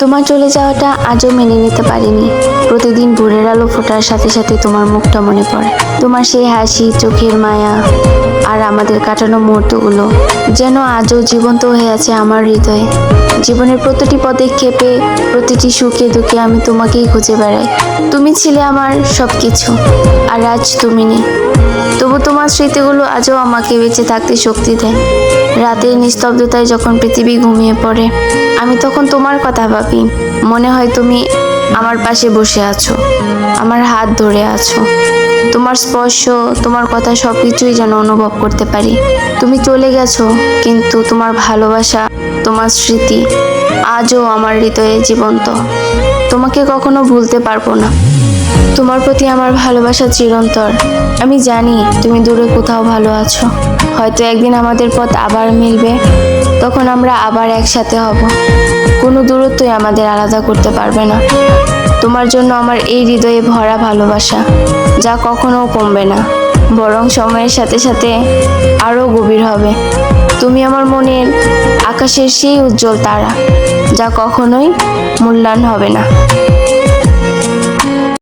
তোমার চলে যাওয়াটা আজও মেনে নিতে পারিনি। প্রতিদিন ভোরের আলো ফোটার সাথে সাথে তোমার মুখটা মনে পড়ে। তোমার সেই হাসি, চোখের মায়া আর আমাদের কাটানো মুহূর্তগুলো যেন আজও জীবন্ত হয়ে আছে আমার হৃদয়ে। জীবনের প্রতিটি পদক্ষেপে প্রতিটি সুখে দুঃখে আমি তোমাকেই খুঁজে বেড়াই। তুমি ছিলে আমার সব কিছু আর আজ তুমি নেই। তবু তোমার স্মৃতিগুলো আজও আমাকে বেঁচে থাকতে শক্তি দেয়। রাতের নিস্তব্ধতায় যখন পৃথিবী ঘুমিয়ে পড়ে, আমি তখন তোমার কথা ভাবি, মনে হয় তুমি আমার পাশে বসে আছো, আমার হাত ধরে আছো। তোমার স্পর্শ, তোমার কথা সব কিছুই যেন অনুভব করতে পারি। তুমি চলে গেছো, কিন্তু তোমার ভালোবাসা, তোমার স্মৃতি আজও আমার হৃদয়ে জীবন্ত। তোমাকে কখনো ভুলতে পারব না। তোমার প্রতি আমার ভালোবাসা চিরন্তর আমি জানি তুমি দূরে কোথাও ভালো আছো। হয়তো একদিন আমাদের পথ আবার মিলবে, তখন আমরা আবার একসাথে হব। কোনো দূরত্বই আমাদের আলাদা করতে পারবে না। তোমার জন্য আমার এই হৃদয়ে ভরা ভালোবাসা, যা কখনো কমবে না, বরং সময়ের সাথে সাথে আরও গভীর হবে। তুমি আমার মনের আকাশের সেই উজ্জ্বল তারা, যা কখনোই মূল্যায়ন হবে না।